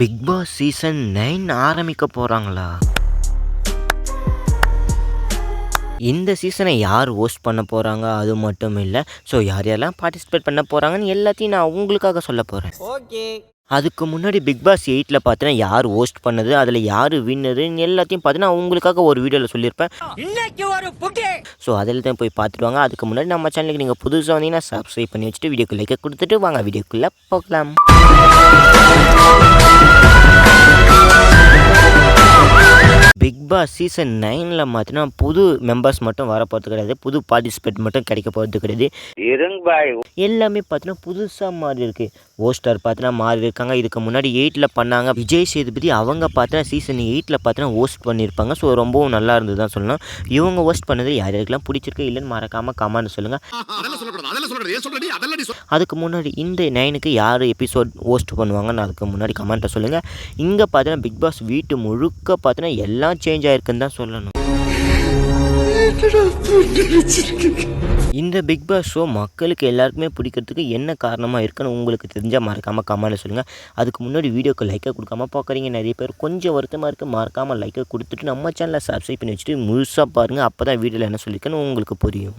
Big Boss season nine ஆரம்பிக்க போகிறாங்களா இந்த சீசனை யார் ஹோஸ்ட் பண்ண போகிறாங்க அது மட்டும் இல்லை. ஸோ யார் யாரெல்லாம் பார்ட்டிசிபேட் பண்ண போகிறாங்கன்னு எல்லாத்தையும் நான் உங்களுக்காக சொல்ல போகிறேன் ஓகே. அதுக்கு முன்னாடி பிக் பாஸ் எயிட்டில் பார்த்தீங்கன்னா யார் ஹோஸ்ட் பண்ணது? அதில் யார் வின்னருன்னு எல்லாத்தையும் பார்த்தீங்கன்னா உங்களுக்காக ஒரு வீடியோவில் சொல்லியிருப்பேன் இன்னைக்கு ஒரு ஸோ அதில் தான் போய் பார்த்துட்டு வாங்க. அதுக்கு முன்னாடி நம்ம சேனலுக்கு நீங்கள் புதுசாக வந்தீங்கன்னா சப்ஸ்கிரைப் பண்ணி வச்சுட்டு வீடியோக்கு லைக்கை கொடுத்துட்டு வாங்க. வீடியோக்குள்ளே போகலாம். பாஸ் சீசன் நைனில் பார்த்தீங்கன்னா புது மெம்பர்ஸ் மட்டும் வர போகிறது கிடையாது. புது பார்ட்டிசிபேட் மட்டும் கிடைக்க போகிறது கிடையாது. எல்லாமே பார்த்தீங்கன்னா புதுசாக மாறி இருக்கு. ஓஸ்டர் பார்த்தீங்கன்னா மாறி இருக்காங்க. இதுக்கு முன்னாடி எயிட்டில் பண்ணாங்க. விஜய் சேதுபதி அவங்க பார்த்தீங்கன்னா சீசன் எயிட்டில் பார்த்தீங்கன்னா ஹோஸ்ட் பண்ணியிருப்பாங்க ஸோ ரொம்பவும் நல்லா இருந்தது தான் சொல்லணும். இவங்க ஹோஸ்ட் பண்ணது யார்? யாருக்கெல்லாம் பிடிச்சிருக்கு இல்லைன்னு மறக்காமல் கமெண்ட் சொல்லுங்கள் அதெல்லாம் ஏன் அதெல்லாம் சொல் அதுக்கு முன்னாடி இந்த நைனுக்கு யார் எபிசோட் ஹோஸ்ட் பண்ணுவாங்கன்னு அதுக்கு முன்னாடி கமெண்ட்டை சொல்லுங்கள் இங்கே பார்த்தீங்கன்னா பிக் பாஸ் வீட்டு முழுக்க பார்த்தீங்கன்னா எல்லாம் சேஞ்ச் ஆயிருக்குன்னு தான் சொல்லணும். இந்த பிக் பாஸ் ஷோ மக்களுக்கு எல்லாருக்குமே பிடிக்கிறதுக்கு என்ன காரணமாக இருக்குன்னு உங்களுக்கு தெரிஞ்சால் மறக்காமல் கமெண்ட்ல சொல்லுங்கள் அதுக்கு முன்னாடி வீடியோக்கு லைக்கை கொடுக்காம பார்க்குறீங்க. நிறைய பேர் கொஞ்சம் வருத்தமாக இருக்குது மறக்காமல் லைக்கை கொடுத்துட்டு நம்ம சேனலை சப்ஸ்கிரைப் பண்ணி வச்சுட்டு முழுசாக பாருங்கள் அப்போ தான் வீடியோவில் என்ன சொல்லியிருக்கேன்னு உங்களுக்கு புரியும்.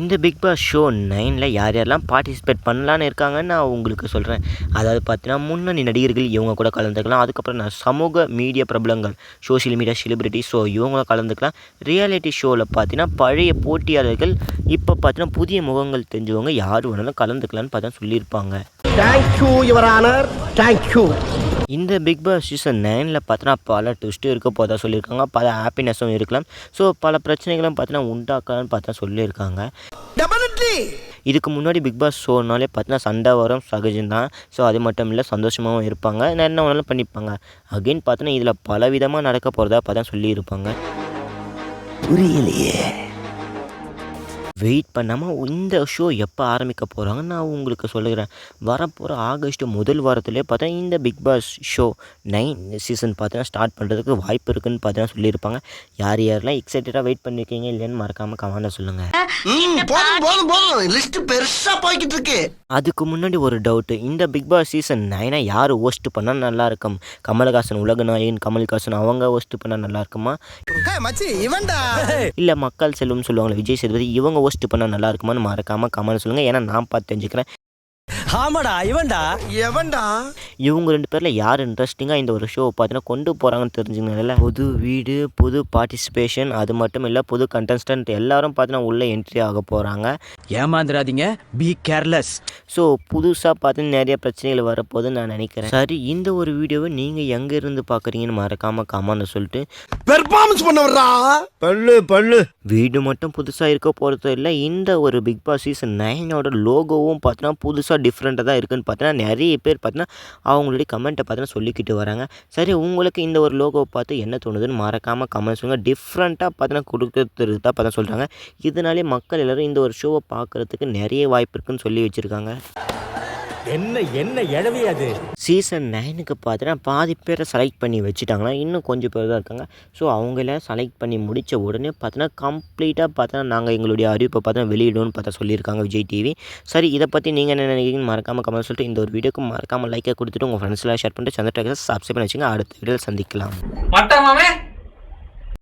இந்த பிக் பாஸ் ஷோ நைனில் யார் யாரெல்லாம் பார்ட்டிசிபேட் பண்ணலான்னு இருக்காங்கன்னு நான் உங்களுக்கு சொல்கிறேன் அதாவது பார்த்தீங்கன்னா முன்னணி நடிகர்கள் இவங்க கூட கலந்துக்கலாம். அதுக்கப்புறம் நான் சமூக மீடியா பிரபலங்கள் சோஷியல் மீடியா செலிபிரிட்டி ஸோ இவங்களும் கலந்துக்கலாம். ரியாலிட்டி ஷோவில் பார்த்தீங்கன்னா பழைய போட்டியாளர்கள் இப்போ பார்த்தீங்கன்னா புதிய முகங்கள் தெரிஞ்சவங்க யார் வேணாலும் கலந்துக்கலான்னு பார்த்தா சொல்லியிருப்பாங்க. Thank you your honour thank you இந்த பிக் பாஸ் சீசன் நைனில் பார்த்தீங்கன்னா பல ட்விஸ்ட்டும் இருக்க போதா சொல்லியிருக்காங்க பல ஹாப்பினஸும் இருக்கலாம். ஸோ பல பிரச்சனைகளும் பார்த்தீங்கன்னா உண்டாக்கலாம்னு பார்த்தா சொல்லியிருக்காங்க இதுக்கு முன்னாடி பிக் பாஸ் ஷோனாலே பார்த்தீங்கன்னா சண்டை வரும் சகஜம்தான் ஸோ அது மட்டும் இல்லை சந்தோஷமாகவும் இருப்பாங்க. நான் என்ன வேணாலும் பண்ணிப்பாங்க. அகைன் பார்த்தீங்கன்னா இதில் பல விதமாக நடக்க போகிறதா பார்த்தா சொல்லியிருப்பாங்க. புரியலையே. வெயிட் பண்ணாமல் இந்த ஷோ எப்போ ஆரம்பிக்க போகிறாங்கன்னு நான் உங்களுக்கு சொல்லுகிறேன். வரப்போகிற ஆகஸ்ட் முதல் வாரத்திலே பார்த்தா இந்த Bigg Boss show nine season பார்த்தீங்கன்னா ஸ்டார்ட் பண்ணுறதுக்கு வாய்ப்பு இருக்குன்னு பார்த்தீங்கன்னா சொல்லியிருப்பாங்க. யார் யாரெல்லாம் எக்ஸைட்டடாக வெயிட் பண்ணியிருக்கீங்க இல்லைன்னு மறக்காமல் கமெண்ட்டில் சொல்லுங்கள் அதுக்கு முன்னாடி ஒரு டவுட்டு இந்த பிக் பாஸ் சீசன் நைனை யார் ஹோஸ்ட் பண்ணால் நல்லா இருக்கும்? கமலஹாசன் உலக நாயகன் கமல்ஹாசன் அவங்க ஹோஸ்ட் பண்ணால் நல்லா இருக்குமா? மச்சி இவன்டா. இல்லை மக்கள் செல்வம்னு சொல்லுவாங்களே விஜய் சேதுபதி இவங்க போஸ்ட் பண்ணால் நல்லா இருக்குமான்னு மறக்காமல் கமெண்ட் சொல்லுங்கள். ஏன்னா நான் பார்த்து தெரிஞ்சுக்கிறேன். ஆமாடா இவன்டா. எவன்டா? இவங்க ரெண்டு பேரில் யார் இன்ட்ரெஸ்டிங்காக இந்த ஒரு ஷோ பார்த்தீங்கன்னா கொண்டு போகிறாங்கன்னு தெரிஞ்சுக்கணும்ல புது வீடு புது பார்ட்டிசிபேஷன் அது மட்டும் இல்லை புது கண்டஸ்டன்ட் எல்லாரும் பார்த்தீங்கன்னா உள்ளே என்ட்ரி ஆக போகிறாங்க ஏமாந்துடாதீங்க பி கேர்லெஸ் ஸோ புதுசாக பார்த்து நிறைய பிரச்சனைகள் வரப்போகுதுன்னு நான் நினைக்கிறேன். சரி இந்த ஒரு வீடியோவை நீங்கள் எங்கே இருந்து பார்க்குறீங்கன்னு மறக்காமல் கமெண்ட் சொல்லிட்டு பெர்ஃபார்மன்ஸ் பண்ண வர்றா? பல்லு பல்லு. வீடு மட்டும் புதுசாக இருக்க போகிறது இல்லை இந்த ஒரு பிக் பாஸ் சீசன் நைனோட லோகோவும் பார்த்தீங்கன்னா புதுசாக டிஃப்ரெண்ட்டாக தான் இருக்குதுன்னு பார்த்தீங்கன்னா நிறைய பேர் பார்த்தீங்கன்னா அவங்களுடைய கமெண்ட்டை பார்த்தீங்கன்னா சொல்லிக்கிட்டு வராங்க. சரி உங்களுக்கு இந்த ஒரு லோகோவை பார்த்து என்ன தோணுதுன்னு மறக்காமல் கமெண்ட் சொல்லுங்கள் டிஃப்ரெண்ட்டாக பார்த்தீங்கன்னா கொடுக்கறது தான் பார்த்தா சொல்கிறாங்க இதனாலே மக்கள் எல்லோரும் இந்த ஒரு ஷோவை பார்க்குறதுக்கு நிறைய வாய்ப்பு இருக்குன்னு சொல்லி வச்சுருக்காங்க. என்ன என்ன எழவி அது? சீசன் நைனுக்கு பார்த்தீங்கன்னா பாதி பேரை செலக்ட் பண்ணி வச்சுட்டாங்கன்னா இன்னும் கொஞ்சம் பேர் தான் இருக்காங்க. ஸோ அவங்கள செலக்ட் பண்ணி முடித்த உடனே பார்த்தீங்கன்னா கம்ப்ளீட்டாக பார்த்தீங்கன்னா நாங்கள் எங்களுடைய அறிவிப்பை பார்த்தா வெளியிடுவோம்னு பார்த்தா சொல்லியிருக்காங்க விஜய் டிவி சரி இதை பற்றி நீங்கள் என்ன நினைக்கிறீங்கன்னு மறக்காமல் கமெண்ட் சொல்லிட்டு இந்த ஒரு வீடியோக்கு மறக்காமல் லைக்கை கொடுத்துட்டு உங்கள் ஃப்ரெண்ட்ஸ்லாம் ஷேர் பண்ணிட்டு சந்திர சப்ஸ்கிரைப் பண்ணி வச்சுங்க அடுத்த வீடியோவில் சந்திக்கலாம்.